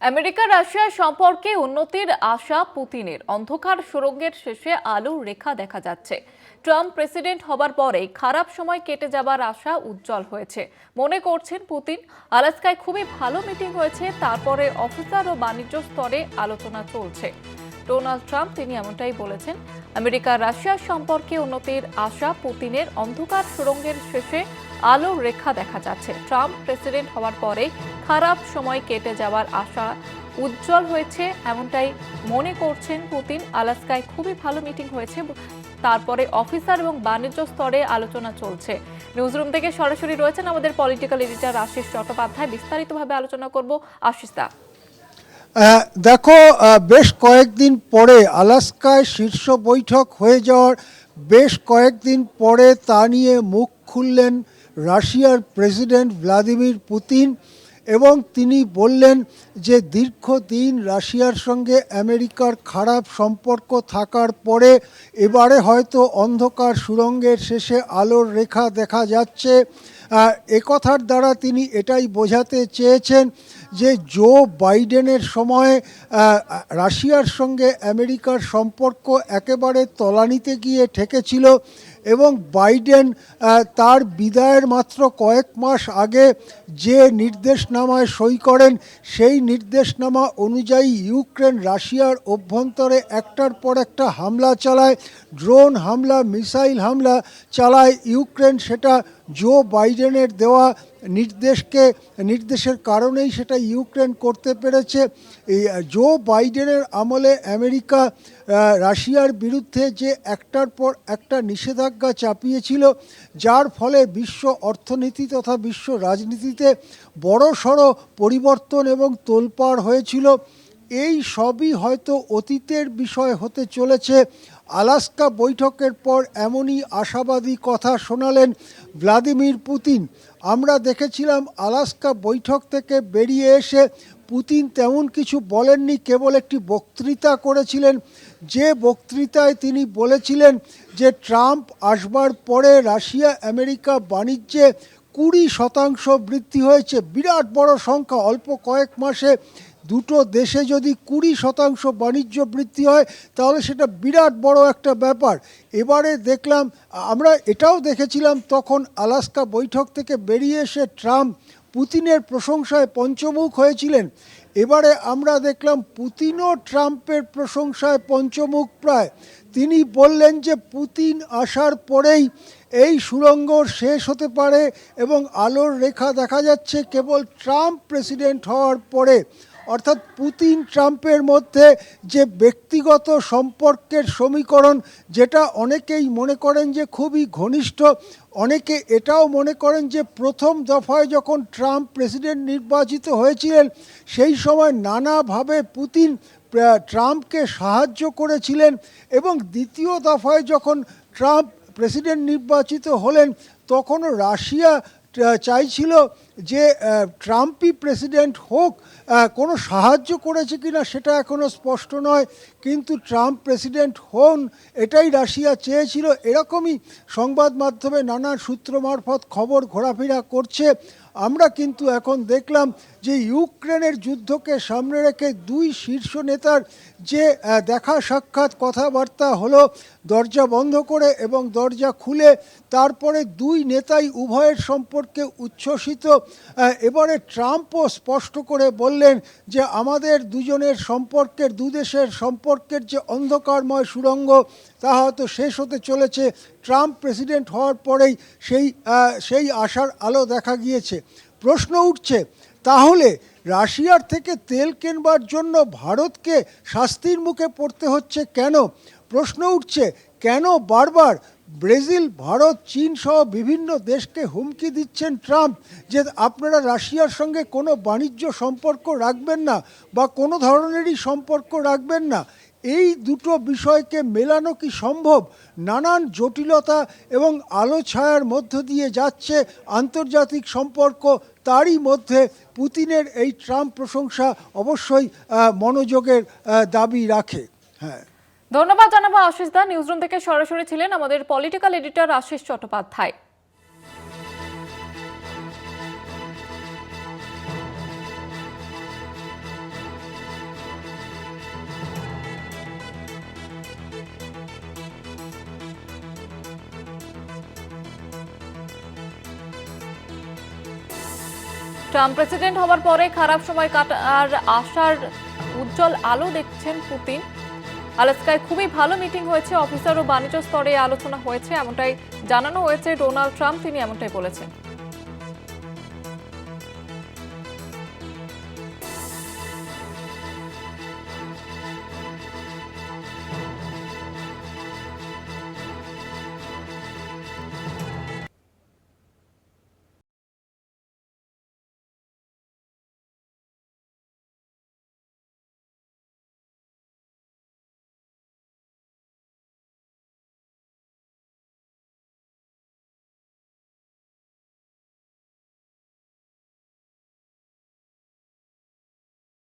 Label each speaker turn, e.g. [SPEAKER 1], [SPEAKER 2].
[SPEAKER 1] America, Russia সম্পর্কে উন্নতির আশা পুতিনের। অন্ধকার সুরঙ্গের শেষে আলোর রেখা দেখা যাচ্ছে। ট্রাম্প প্রেসিডেন্ট হবার পরে খারাপ সময় কেটে যাবার আশা উজ্জ্বল হয়েছে। মনে করছেন পুতিন, আলাস্কায় খুবই ভালো মিটিং হয়েছে, তারপরে অফিসার ও বাণিজ্য স্তরে আলোচনা চলছে। ডোনাল্ড ট্রাম্প, তিনি এমনটাই বলেছেন, আমেরিকা, রাশিয়া সম্পর্কে উন্নতির আশা পুতিনের অন্ধকার সুরঙ্গের শেষে আলোর রেখা দেখা যাচ্ছে। ট্রাম্প প্রেসিডেন্ট হওয়ার পরে খারাপ সময় কেটে যাওয়ার আশা উজ্জ্বল হয়েছে, এমনটাই মনে করছেন পুতিন। আলাস্কায় খুবই ভালো মিটিং হয়েছে, তারপরে অফিসার এবং বাণিজ্য স্তরে আলোচনা চলছে। নিউজরুম থেকে সরাসরি রয়েছেন আমাদের পলিটিক্যাল এডিটর আশিস চট্টোপাধ্যায়। বিস্তারিতভাবে আলোচনা করব আশিস দা
[SPEAKER 2] দেখো বেশ কয়েকদিন পরে আলাস্কায় শীর্ষ বৈঠক হয়ে যাওয়ার বেশ কয়েকদিন পরে তা নিয়ে মুখ খুললেন রাশিয়ার প্রেসিডেন্ট ভ্লাদিমির পুতিন। এবং তিনি বললেন যে দীর্ঘদিন রাশিয়ার সঙ্গে আমেরিকার খারাপ সম্পর্ক থাকার পরে এবারে হয়তো অন্ধকার সুরঙ্গের শেষে আলোর রেখা দেখা যাচ্ছে। একথার দ্বারা তিনি এটাই বোঝাতে চেয়েছেন যে জো বাইডেনের সময়ে রাশিয়ার সঙ্গে আমেরিকার সম্পর্ক একেবারে তলানিতে গিয়ে ঠেকেছিল এবং বাইডেন তার বিদায়ের মাত্র কয়েক মাস আগে যে নির্দেশনামায় সই করেন, সেই নির্দেশনামা অনুযায়ী ইউক্রেন রাশিয়ার অভ্যন্তরে একটার পর একটা হামলা চালায়, ড্রোন হামলা, মিসাইল হামলা চালায়, ইউক্রেন সেটা জো বাইডেনের দেওয়া নির্দেশকে, নির্দেশের কারণেই সেটা ইউক্রেন করতে পেরেছে। জো বাইডেনের আমলে আমেরিকা রাশিয়ার বিরুদ্ধে যে একটার পর একটা নিষেধাজ্ঞা চাপিয়েছিল, যার ফলে বিশ্ব অর্থনীতি তথা বিশ্ব রাজনীতিতে বড়সড় পরিবর্তন এবং তোলপাড় হয়েছিল। এই সবই হয়তো অতীতের বিষয় হতে চলেছে। আলাস্কা বৈঠকের পর এমনই আশাবাদী কথা শোনালেন ভ্লাদিমির পুতিন। আমরা দেখেছিলাম আলাস্কা বৈঠক থেকে বেরিয়ে এসে পুতিন তেমন কিছু বলেননি, কেবল একটি বক্তৃতা করেছিলেন। যে বক্তৃতায় তিনি বলেছিলেন যে ট্রাম্প আসবার পরে রাশিয়া, আমেরিকা বাণিজ্যে কুড়ি শতাংশ বৃদ্ধি হয়েছে, বিরাট বড় সংখ্যা, অল্প কয়েক মাসে দুটো দেশে যদি কুড়ি শতাংশ বাণিজ্য বৃদ্ধি হয়, তাহলে সেটা বিরাট বড় একটা ব্যাপার। এবারে দেখলাম, আমরা এটাও দেখেছিলাম, তখন আলাস্কা বৈঠক থেকে বেরিয়ে এসে ট্রাম্প পুতিনের প্রশংসায় পঞ্চমুখ হয়েছিলেন। এবারে আমরা দেখলাম, পুতিনও ট্রাম্পের প্রশংসায় পঞ্চমুখ প্রায়। তিনি বললেন যে, পুতিন আসার পরেই এই সুরঙ্গ শেষ হতে পারে এবং আলোর রেখা দেখা যাচ্ছে কেবল ট্রাম্প প্রেসিডেন্ট হওয়ার পরে। অর্থাৎ পুতিন ট্রাম্পের মধ্যে যে ব্যক্তিগত সম্পর্কের সমীকরণ, যেটা অনেকেই মনে করেন যে খুবই ঘনিষ্ঠ, অনেকে এটাও মনে করেন যে প্রথম দফায় যখন ট্রাম্প প্রেসিডেন্ট নির্বাচিত হয়েছিলেন, সেই সময় নানাভাবে পুতিন ট্রাম্পকে সাহায্য করেছিলেন এবং দ্বিতীয় দফায় যখন ট্রাম্প প্রেসিডেন্ট নির্বাচিত হলেন, তখনও রাশিয়া চাইছিল যে ট্রাম্পই প্রেসিডেন্ট হোক কোনো সাহায্য করেছে কিনা সেটা এখনও স্পষ্ট নয়। কিন্তু ট্রাম্প প্রেসিডেন্ট হন, এটাই রাশিয়া চেয়েছিল। এরকমই সংবাদ মাধ্যমে নানা সূত্র মারফত খবর ঘোরাফেরা করছে। আমরা কিন্তু এখন দেখলাম যে ইউক্রেনের যুদ্ধকে সামনে রেখে দুই শীর্ষ নেতার যে দেখা সাক্ষাৎ কথাবার্তা হলো, দরজা বন্ধ করে এবং দরজা খুলে তারপরে দুই নেতাই উভয়ের সম্পর্কে উচ্ছ্বসিত এবারে ট্রাম্পও স্পষ্ট করে বললেন যে আমাদের দুজনের সম্পর্কের দুদেশের সম্পর্কের যে অন্ধকারময় সুড়ঙ্গ, তা হয়তো শেষ হতে চলেছে। ট্রাম্প প্রেসিডেন্ট হওয়ার পরেই সেই সেই আশার আলো দেখা গিয়েছে। প্রশ্ন উঠছে তাহলে রাশিয়ার থেকে তেল কেনবার জন্য ভারতকে শাস্তির মুখে পড়তে হচ্ছে কেন? প্রশ্ন উঠছে, কেন বারবার ব্রাজিল, ভারত, চীন সহ বিভিন্ন দেশকে হুমকি দিচ্ছেন ট্রাম্প? যে আপনারা রাশিয়ার সঙ্গে কোনো বাণিজ্য সম্পর্ক রাখবেন না বা কোনো ধরনেরই সম্পর্ক রাখবেন না। এই দুটো বিষয়কে মেলানো কি সম্ভব? নানান জটিলতা এবং আলো ছায়ার মধ্য দিয়ে যাচ্ছে আন্তর্জাতিক সম্পর্ক, তারই মধ্যে পুতিনের এই ট্রাম্প প্রশংসা অবশ্যই মনোযোগের দাবি রাখে। হ্যাঁ।
[SPEAKER 1] ধন্যবাদ জানাব আশিস দা। নিউজরুম থেকে সরাসরি ছিলেন আমাদের political editor Ashis Chattopadhyay. Trump president হওয়ার পরে খারাপ সময় কাটার আশার উজ্জ্বল আলো দেখছেন পুতিন। আলাস্কায় খুবই ভালো মিটিং হয়েছে, অফিসার ও বাণিজ্য স্তরে আলোচনা হয়েছে, এমনটাই জানানো হয়েছে ডোনাল্ড ট্রাম্প, তিনি এমনটাই বলেছেন।